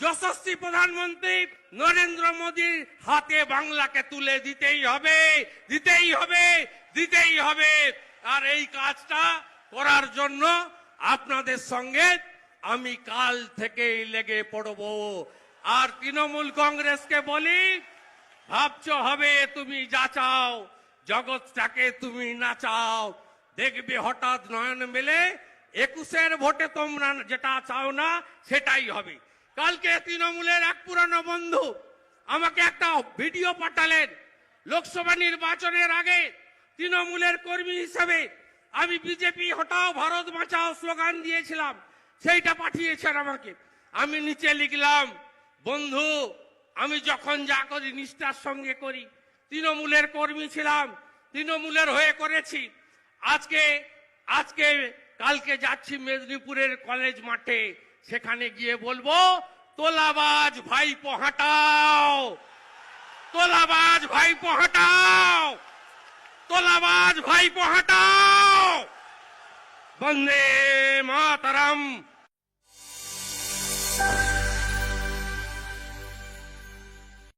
যশস্বী প্রধানমন্ত্রী নরেন্দ্র মোদীর হাতে বাংলাকে তুলে দিতেই হবে দিতেই হবে দিতেই হবে। আর এই কাজটা করার জন্য আপনাদের সঙ্গে আমি কাল থেকেই লেগে পড়ব। আর তৃণমূল কংগ্রেসকে বলি, ভাবছ হবে তুমি যা চাও, জগৎটাকে তুমি নাচাও দেখবে হঠাৎ নয়ন মেলে, একুশের ভোটে তোমরা যেটা চাও না, সেটাই হবে। কালকে তৃণমূলের এক পুরানো বন্ধু আমাকে একটা ভিডিও পাঠালেন। লোকসভা নির্বাচনের আগে তৃণমূলের কর্মী হিসেবে আমি বিজেপি হটাও ভারত বাঁচাও স্লোগান দিয়েছিলাম, সেইটা পাঠিয়েছেন আমাকে। আমি নিচে লিখলাম, বন্ধু, আমি যখন যা করি নিষ্ঠার সঙ্গে করি। তৃণমূলের কর্মী ছিলাম, তৃণমূলের হয়ে করেছি। আজকে আজকে কালকে যাচ্ছি মেদিনীপুরের কলেজ মাঠে। সেখানে গিয়ে বলব তোলাবাজ ভাই হাঁটাও তোলাবাজ ভাই হাঁটাও তোলাবাজ ভাই হাঁটাও বন্দে মাতরম।